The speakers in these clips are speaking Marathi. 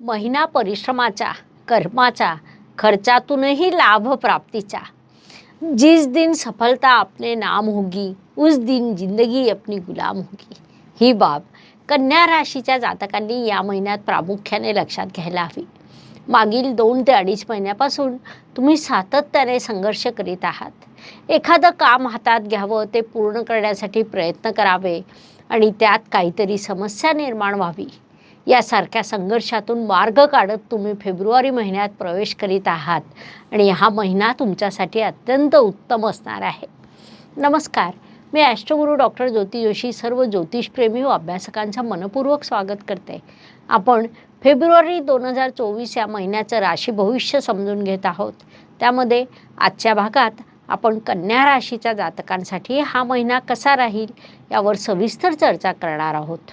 महिना परिश्रमाचा कर्माचा खर्चातूनही लाभ प्राप्तीचा जिस दिन सफलता अपने नाम होगी उस दिन जिंदगी अपनी गुलाम होगी. ही बाब कन्या राशीच्या जातकांनी या महिन्यात प्रामुख्याने लक्षात घ्यायला हवी. मागील दोन ते अडीच महिन्यापासून तुम्ही सातत्याने संघर्ष करीत आहात. एखादं काम हातात घ्यावं ते पूर्ण करण्यासाठी प्रयत्न करावे आणि त्यात काहीतरी समस्या निर्माण व्हावी. यासारख्या संघर्षातून मार्ग काढत तुम्ही फेब्रुवारी महिन्यात प्रवेश करीत आहात. आणि हा महिना तुमच्यासाठी अत्यंत उत्तम असणार आहे. नमस्कार. मी ॲस्ट्रोगुरू डॉक्टर ज्योती जोशी सर्व ज्योतिषप्रेमी व अभ्यासकांचं मनपूर्वक स्वागत करते. आपण फेब्रुवारी दोन हजार चोवीस या महिन्याचं राशी भविष्य समजून घेत आहोत. त्यामध्ये आजच्या भागात आपण कन्या राशीच्या जातकांसाठी हा महिना कसा राहील यावर सविस्तर चर्चा करणार आहोत.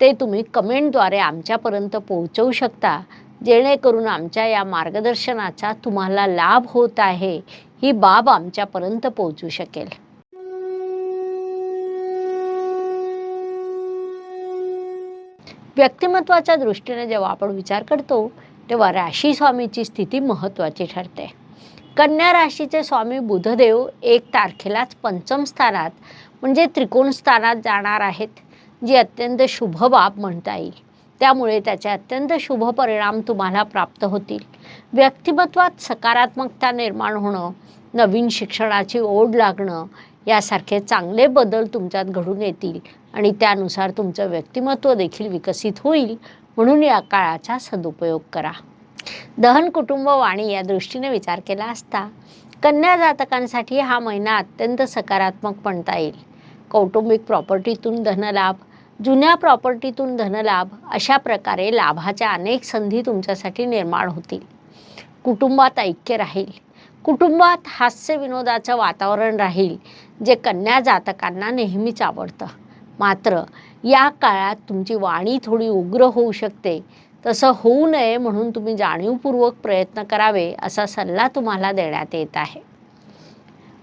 ते तुम्ही कमेंटद्वारे आमच्यापर्यंत पोहोचवू शकता. जेणेकरून आमच्या या मार्गदर्शनाचा तुम्हाला लाभ होत आहे. ही बाब आमच्यापर्यंत पोहोचू शकेल. व्यक्तिमत्वाच्या दृष्टीने जेव्हा आपण विचार करतो तेव्हा राशी स्वामीची स्थिती महत्त्वाची ठरते. कन्या राशीचे स्वामी बुधदेव एक तारखेलाच पंचम स्थानात म्हणजे त्रिकोण स्थानात जाणार आहेत. जी अत्यंत शुभ बाब म्हणता येईल. त्यामुळे त्याचे अत्यंत शुभ परिणाम तुम्हाला प्राप्त होतील. व्यक्तिमत्वात सकारात्मकता निर्माण होणं नवीन शिक्षणाची ओढ लागणं यासारखे चांगले बदल तुमच्यात घडून येतील आणि त्यानुसार तुमचं व्यक्तिमत्व देखील विकसित होईल म्हणून या काळाचा सदुपयोग करा. दहन कुटुंब वाणी या दृष्टीने विचार केला असता कन्या जातकांसाठी हा महिना अत्यंत सकारात्मक म्हणता येईल. कौटुंबिक प्रॉपर्टीतून धनलाभ जुन्या प्रॉपर्टीतून धनलाभ अशा प्रकारे लाभाच्या अनेक संधी तुमच्यासाठी निर्माण होतील. कुटुंबात ऐक्य राहील. कुटुंबात हास्य विनोदाचं वातावरण राहील जे कन्या जातकांना नेहमीच आवडतं. मात्र या काळात तुमची वाणी थोडी उग्र होऊ शकते. तसं होऊ नये म्हणून तुम्ही जाणीवपूर्वक प्रयत्न करावे असा सल्ला तुम्हाला देण्यात येत आहे.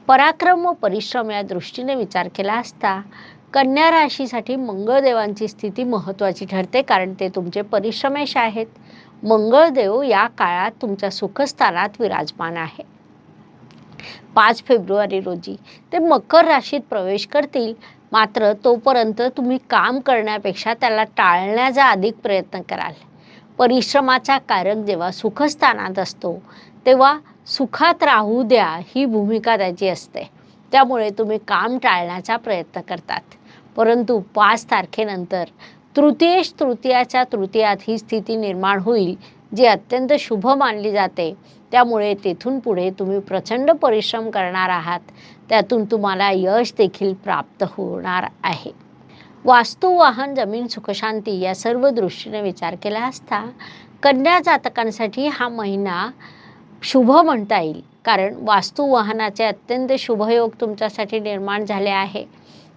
पराक्रम व परिश्रम या दृष्टीने विचार केला असता कन्या राशीसाठी मंगळदेवांची स्थिती महत्त्वाची ठरते कारण ते तुमचे परिश्रमेश आहेत. मंगळदेव या काळात तुमच्या सुखस्थानात विराजमान आहे. पाच फेब्रुवारी रोजी ते मकर राशीत प्रवेश करतील. मात्र तोपर्यंत तुम्ही काम करण्यापेक्षा त्याला टाळण्याचा अधिक प्रयत्न कराल. परिश्रमाचा कारक जेव्हा सुखस्थानात असतो तेव्हा सुखात राहू द्या ही भूमिका त्याची असते. त्यामुळे तुम्ही काम टाळण्याचा प्रयत्न करतात. परंतु पाच तारखेनंतर तृतीयेश तृतीयाच्या तृतीयात ही स्थिती निर्माण होईल जी अत्यंत शुभ मानली जाते. त्यामुळे तेथून पुढे तुम्ही प्रचंड परिश्रम करणार आहात. त्यातून तुम्हाला यश देखील प्राप्त होणार आहे. वास्तू वाहन जमीन सुखशांती या सर्व दृष्टीने विचार केला असता कन्या जातकांसाठी हा महिना शुभ म्हणता येईल. कारण वास्तू वाहनाचे अत्यंत शुभयोग तुमच्यासाठी निर्माण झाले आहे.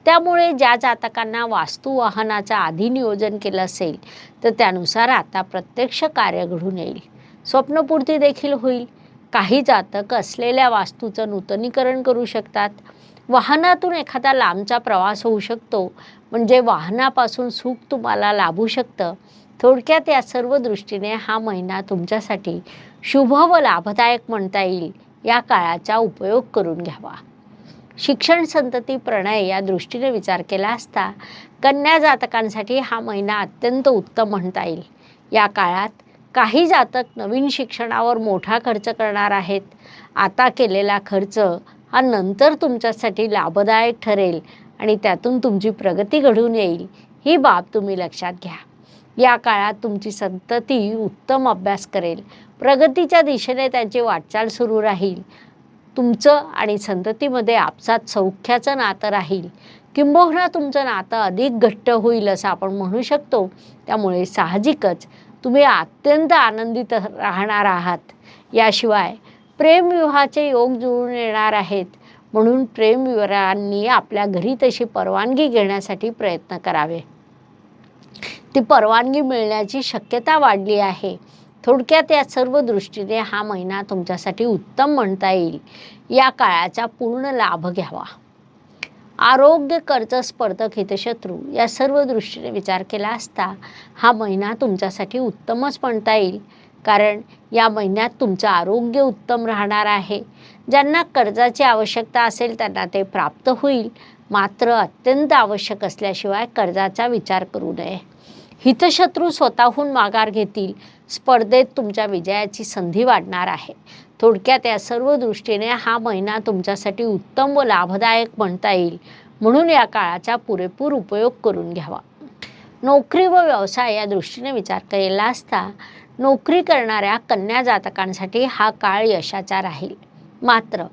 त्यामुळे ज्या जातकांना वास्तू वाहनाचं आधी नियोजन केलं असेल तर त्यानुसार आता प्रत्यक्ष कार्य घडून येईल. स्वप्नपूर्ती देखील होईल. काही जातक असलेल्या वास्तूचं नूतनीकरण करू शकतात. वाहनातून एखादा लांबचा प्रवास होऊ शकतो. म्हणजे वाहनापासून सुख तुम्हाला लाभू शकतं. थोडक्यात या सर्व दृष्टीने हा महिना तुमच्यासाठी शुभ व लाभदायक म्हणता येईल. या काळाचा उपयोग करून घ्यावा. शिक्षण संतती प्रणय या दृष्टीने विचार केला असता कन्या जातकांसाठी हा महिना अत्यंत उत्तम म्हणता येईल. या काळात काही जातक नवीन शिक्षणावर मोठा खर्च करणार आहेत. आता केलेला खर्च हा नंतर तुमच्यासाठी लाभदायक ठरेल आणि त्यातून तुमची प्रगती घडून येईल ही बाब तुम्ही लक्षात घ्या. या काळात तुमची संतती उत्तम अभ्यास करेल. प्रगतीच्या दिशेने त्यांची वाटचाल सुरू राहील. तुमचं आणि संततीमध्ये आपसात सौख्याचं नातं राहील. किंबहुना तुमचं नातं अधिक घट्ट होईल असं आपण म्हणू शकतो. त्यामुळे साहजिकच तुम्ही अत्यंत आनंदित राहणार आहात. याशिवाय प्रेमविवाहाचे योग जुळून येणार आहेत. म्हणून प्रेमविवरांनी आपल्या घरी तशी परवानगी घेण्यासाठी प्रयत्न करावे. ती परवानगी मिळण्याची शक्यता वाढली आहे. थोडक्यात या सर्व दृष्टीने हा महिना तुमच्यासाठी उत्तम म्हणता येईल. या काळाचा पूर्ण लाभ घ्यावा. आरोग्य कर्ज स्पर्धक हितशत्रू या सर्व दृष्टीने विचार केला असता हा महिना तुमच्यासाठी उत्तमच म्हणता येईल. कारण या महिन्यात तुमचं आरोग्य उत्तम राहणार आहे. ज्यांना कर्जाची आवश्यकता असेल त्यांना ते प्राप्त होईल. मात्र अत्यंत आवश्यक असल्याशिवाय कर्जाचा विचार करू नये. हितशत्रू स्वतःहून माघार घेतील. स्पर्धेत तुमच्या विजयाची संधी वाढणार आहे. थोडक्यात या सर्व दृष्टीने हा महिना तुमच्यासाठी उत्तम व लाभदायक म्हणता येईल. म्हणून या काळाचा पुरेपूर उपयोग करून घ्यावा. नोकरी व व्यवसाय या दृष्टीने विचार केलेला असता नोकरी करणाऱ्या कन्या जातकांसाठी हा काळ यशाचा राहील. मात्र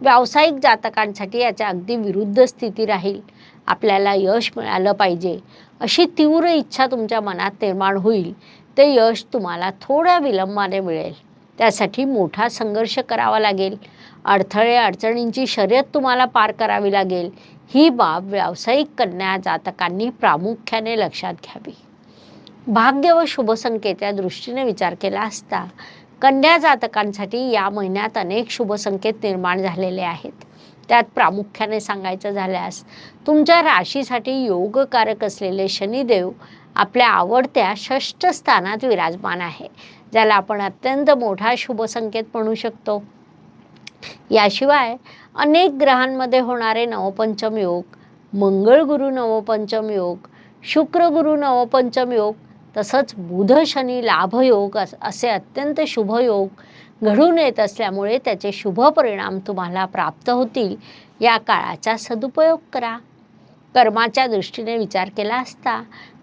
व्यावसायिक जातकांसाठी याच्या अगदी विरुद्ध स्थिती राहील. आपल्याला यश मिळालं पाहिजे. अशी तीव्र इच्छा तुमच्या मनात निर्माण होईल. ते यश तुम्हाला थोड्या विलंबाने मिळेल. त्यासाठी मोठा संघर्ष करावा लागेल. अडथळे अडचणींची शर्यत तुम्हाला पार करावी लागेल. ही बाब व्यावसायिक कन्या जातकांनी प्रामुख्याने लक्षात घ्यावी. भाग्य व शुभसंख्येच्या दृष्टीने विचार केला असता कन्या जातकांसाठी या महिन्यात अनेक शुभसंकेत निर्माण झालेले आहेत. त्यात प्रामुख्याने सांगायचं झाल्यास तुमच्या राशीसाठी योगकारक असलेले शनिदेव आपल्या आवडत्या षष्ठ स्थानात विराजमान आहे ज्याला आपण अत्यंत मोठा शुभसंकेत म्हणू शकतो. याशिवाय अनेक ग्रहांमध्ये होणारे नवपंचम योग मंगळ गुरु नवपंचम योग शुक्र गुरु नवपंचम योग तसंच बुध शनी लाभयोग अस- असे अत्यंत शुभयोग घडून येत असल्यामुळे त्याचे शुभ परिणाम तुम्हाला प्राप्त होतील. या काळाचा सदुपयोग करा. कर्माच्या दृष्टीने विचार केला असता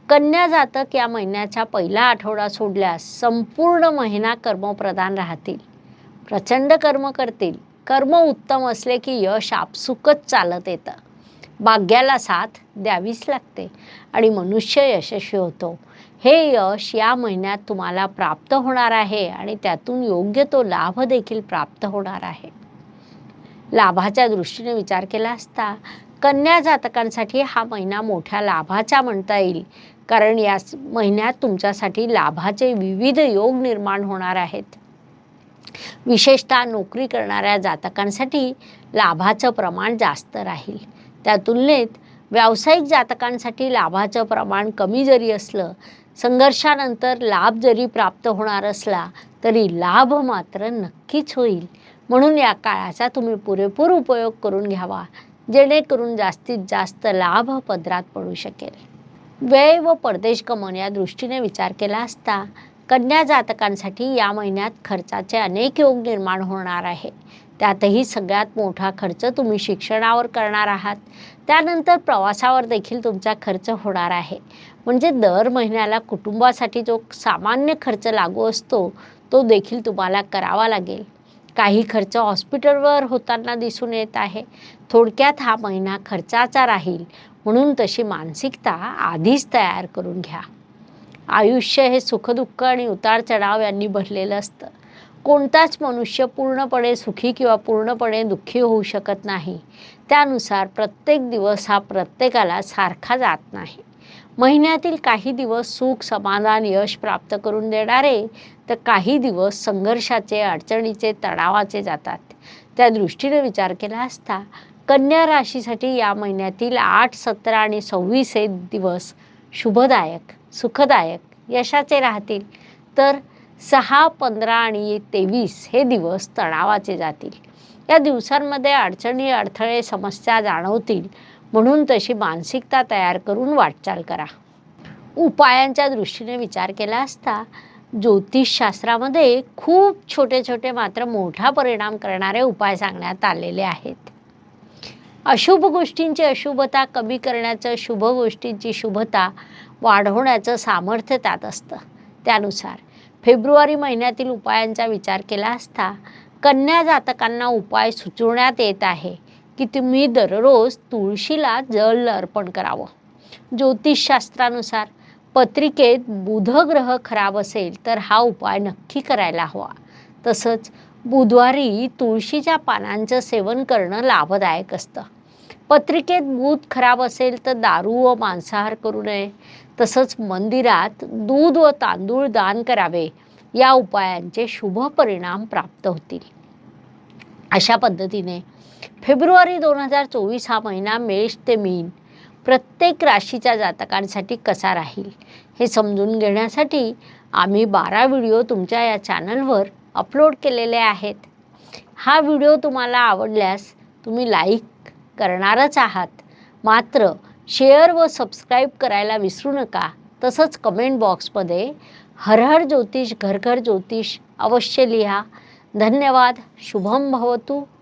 कन्या जातक या महिन्याचा पहिला आठवडा सोडल्यास संपूर्ण महिना कर्मप्रधान राहतील. प्रचंड कर्म करतील. कर्म उत्तम असले की यश आपसुकच चालत येतं. भाग्याला साथ द्यावीच लागते आणि मनुष्य यशस्वी होतो. हे यश या महिन्यात तुम्हाला प्राप्त होणार आहे आणि त्यातून योग्य तो लाभ देखील प्राप्त होणार आहे. लाभाच्या दृष्टीने विचार केला असता कन्या जातकांसाठी हा महिना मोठ्या लाभाचा म्हणता येईल. कारण या महिन्यात तुमच्यासाठी लाभाचे विविध योग निर्माण होणार आहेत. विशेषतः नोकरी करणाऱ्या जातकांसाठी लाभाचं प्रमाण जास्त राहील. त्या तुलनेत व्यावसायिक जातकांसाठी लाभाचं प्रमाण कमी जरी असलं संघर्षानंतर लाभ जरी प्राप्त होणार असला तरी लाभ मात्र नक्कीच होईल. म्हणून या काळाचा तुम्ही पुरेपूर उपयोग करून घ्यावा जेणेकरून जास्तीत जास्त लाभ पदरात पडू शकेल. वेळ व परदेश गमन या दृष्टीने विचार केला असता कन्या जातकांसाठी या महिन्यात खर्चाचे अनेक योग निर्माण होणार आहे. त्यातही सगळ्यात मोठा खर्च तुम्ही शिक्षणावर करणार आहात. त्यानंतर प्रवासावर देखील तुमचा खर्च होणार आहे. म्हणजे दर महिन्याला कुटुंबासाठी जो सामान्य खर्च लागू असतो तो देखील तुम्हाला करावा लागेल. काही खर्च हॉस्पिटलवर होताना दिसून येत आहे. थोडक्यात हा महिना खर्चाचा राहील. म्हणून तशी मानसिकता आधीच तयार करून घ्या. आयुष्य हे सुखदुःख आणि उतार चढाव यांनी भरलेलं असतं. कोणताच मनुष्य पूर्णपणे सुखी किंवा पूर्णपणे दुःखी होऊ शकत नाही. त्यानुसार प्रत्येक दिवस हा प्रत्येकाला सारखा जात नाही. महिन्यातील काही दिवस सुख समाधान यश प्राप्त करून देणारे तर काही दिवस संघर्षाचे अडचणीचे तणावाचे जातात. त्या दृष्टीने विचार केला असता कन्या राशीसाठी या महिन्यातील आठ सतरा आणि सव्वीस हे दिवस शुभदायक सुखदायक यशाचे राहतील. तर सहा पंधरा आणि तेवीस हे दिवस तणावाचे जातील. या दिवसांमध्ये अडचणी अडथळे समस्या जाणवतील. म्हणून तशी मानसिकता तयार करून वाटचाल करा. उपायांच्या दृष्टीने विचार केला असता ज्योतिषशास्त्रामध्ये खूप छोटे छोटे मात्र मोठा परिणाम करणारे उपाय सांगण्यात आलेले आहेत. अशुभ गोष्टींची अशुभता कमी करण्याचं शुभ गोष्टींची शुभता वाढवण्याचं सामर्थ्य त्यात असतं. त्यानुसार फेब्रुवारी महिन्यातील उपायांचा विचार केला असता कन्या जातकांना उपाय सुचवण्यात येत आहे. की तुम्ही दररोज तुळशीला जल अर्पण करावं. ज्योतिषशास्त्रानुसार पत्रिकेत बुध ग्रह खराब असेल तर हा उपाय नक्की करायला हवा. तसंच बुधवारी तुळशीच्या पानांचं सेवन करणं लाभदायक असतं. पत्रिकेत बुध खराब असेल तर दारू व मांसाहार करू नये. तसंच मंदिरात दूध व तांदूळ दान करावे. या उपायांचे शुभ परिणाम प्राप्त होतील. अशा पद्धतीने फेब्रुवारी दोन हजार चोवीस हा महिना मेष ते मीन. प्रत्येक राशीच्या जातकांसाठी कसा राहील? हे समजून घेण्यासाठी आम्ही बारा व्हिडिओ तुमच्या या चॅनलवर अपलोड केलेले आहेत. हा व्हिडिओ तुम्हाला आवडल्यास तुम्ही लाईक करणारच आहात. मात्र शेअर व सबस्क्राईब करायला विसरू नका. तसंच कमेंट बॉक्समध्ये हर हर ज्योतिष घर घर ज्योतिष अवश्य लिहा. धन्यवाद. शुभम भवतु.